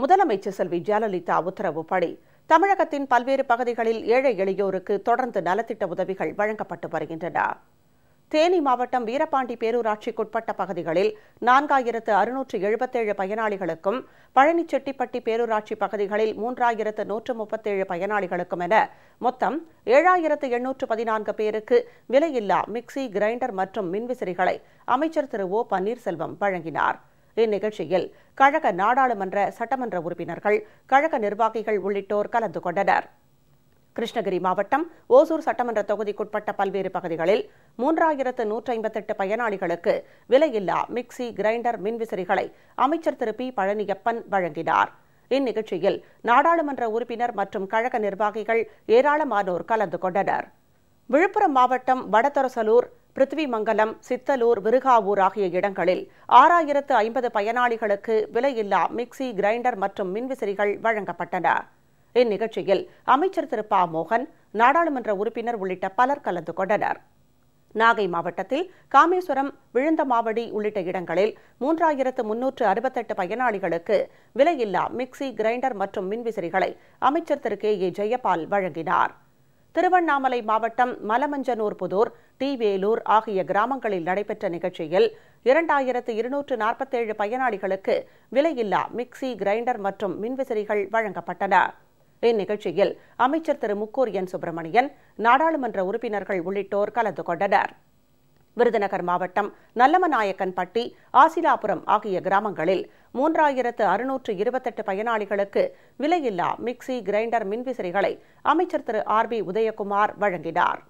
முதலமைச்சர் செல்வி ஜெயலலிதா உத்தரவுப்படி தமிழகத்தின் பல்வேறு பகுதிகளில் ஏழை எளியோருக்கு தொடர்ந்து நலத்திட்ட உதவிகள் வழங்கப்பட்டு வருகின்றன. தேனி மாவட்டம் வீரபாண்டி பேரூராட்சிக்குட்பட்ட பகுதிகளில் நான்காயிரத்து அறுநூற்று எழுபத்தேழு பயனாளிகளுக்கும் பழனிச்செட்டிப்பட்டி பேரூராட்சி பகுதிகளில் மூன்றாயிரத்து நூற்று முப்பத்தேழு பயனாளிகளுக்கும் என மொத்தம் ஏழாயிரத்து எண்ணூற்று பதினான்கு பேருக்கு விலையில்லா மிக்சி கிரைண்டர் மற்றும் மின்விசிறிகளை அமைச்சர் திரு ஓ பன்னீர்செல்வம் வழங்கினார். இந்நிகழ்ச்சியில் கழக நாடாளுமன்ற சட்டமன்ற உறுப்பினர்கள் கழக நிர்வாகிகள் உள்ளிட்டோர் கலந்து கொண்டனர். கிருஷ்ணகிரி மாவட்டம் ஓசூர் சட்டமன்ற தொகுதிக்குட்பட்ட பல்வேறு பகுதிகளில் மூன்றாயிரத்து நூற்றி ஐம்பத்தெட்டு பயனாளிகளுக்கு விலையில்லா மிக்சி கிரைண்டர் மின்விசிறிகளை அமைச்சர் திரு. பி. பழனியப்பன் வழங்கினார். இந்நிகழ்ச்சியில் நாடாளுமன்ற உறுப்பினர் மற்றும் கழக நிர்வாகிகள் ஏராளமானோர் கலந்து கொண்டனர். விழுப்புரம் மாவட்டம் வடதொரசலூர் பிருத்விமங்கலம் சித்தலூர் விருகாவூர் ஆகிய இடங்களில் ஆறாயிரத்து ஐம்பது பயனாளிகளுக்கு விலையில்லா மிக்சி கிரைண்டர் மற்றும் மின்விசிறிகள் வழங்கப்பட்டன. இந்நிகழ்ச்சியில் அமைச்சர் திரு. ப. மோகன் நாடாளுமன்ற உறுப்பினர் உள்ளிட்ட பலர் கலந்து கொண்டனர். நாகை மாவட்டத்தில் காமேஸ்வரம் விழுந்தமாவடி உள்ளிட்ட இடங்களில் மூன்றாயிரத்து முன்னூற்று அறுபத்தெட்டு பயனாளிகளுக்கு விலையில்லா மிக்சி கிரைண்டர் மற்றும் மின்விசிறிகளை அமைச்சர் திரு. கே. ஏ. ஜெயபால் வழங்கினார். திருவண்ணாமலை மாவட்டம் மலமஞ்சனூர் புதூர் டி ஆகிய கிராமங்களில் நடைபெற்ற நிகழ்ச்சியில் இரண்டாயிரத்து இருநூற்று நாற்பத்தேழு பயனாளிகளுக்கு விலையில்லா மிக்சி கிரைண்டர் மற்றும் மின்விசிறிகள் வழங்கப்பட்டன. இந்நிகழ்ச்சியில் அமைச்சர் திரு முக்கூரியன் சுப்பிரமணியன் நாடாளுமன்ற உறுப்பினர்கள் உள்ளிட்டோர் கலந்து கொண்டனர். விருதுநகர் மாவட்டம் நல்லமநாயக்கன்பட்டி ஆசிலாபுரம் ஆகிய கிராமங்களில் மூன்றாயிரத்து அறுநூற்று இருபத்தெட்டு பயனாளிகளுக்கு விலையில்லா மிக்சி கிரைண்டர் மின்விசிறிகளை அமைச்சர் திரு ஆர் பி உதயகுமார் வழங்கினார்.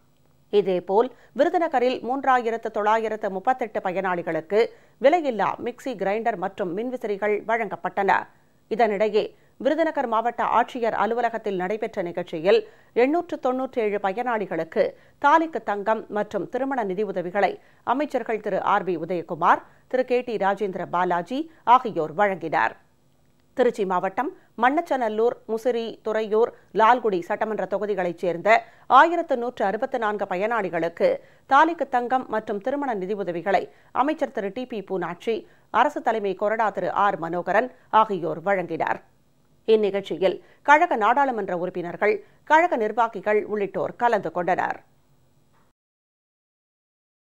இதேபோல் விருதுநகரில் மூன்றாயிரத்து தொள்ளாயிரத்து முப்பத்தெட்டு பயனாளிகளுக்கு விலையில்லா மிக்சி கிரைண்டர் மற்றும் மின்விசிறிகள் வழங்கப்பட்டன. இதனிடையே விருதுநகர் மாவட்ட ஆட்சியர் அலுவலகத்தில் நடைபெற்ற நிகழ்ச்சியில் எண்ணூற்று தொன்னூற்றி ஏழு பயனாளிகளுக்கு தாலிக்கு தங்கம் மற்றும் திருமண நிதியுதவிகளை அமைச்சர்கள் Thiru R P Udayakumar Thiru K T Rajendra Balaji ஆகியோர் வழங்கினார். திருச்சி மாவட்டம் மண்ணச்சநல்லூர் முசிறி துறையூர் லால்குடி சட்டமன்ற தொகுதிகளைச் சேர்ந்த ஆயிரத்து நூற்று அறுபத்து நான்கு பயனாளிகளுக்கு தாலிக்கு தங்கம் மற்றும் திருமண நிதியுதவிகளை அமைச்சர் திரு டி பி பூனாட்சி அரசு தலைமை கொறடா திரு ஆர் மனோகரன் ஆகியோர் வழங்கினர். இந்நிகழ்ச்சியில் கழக நாடாளுமன்ற உறுப்பினர்கள் கழக நிர்வாகிகள் உள்ளிட்டோர் கலந்து கொண்டனர்.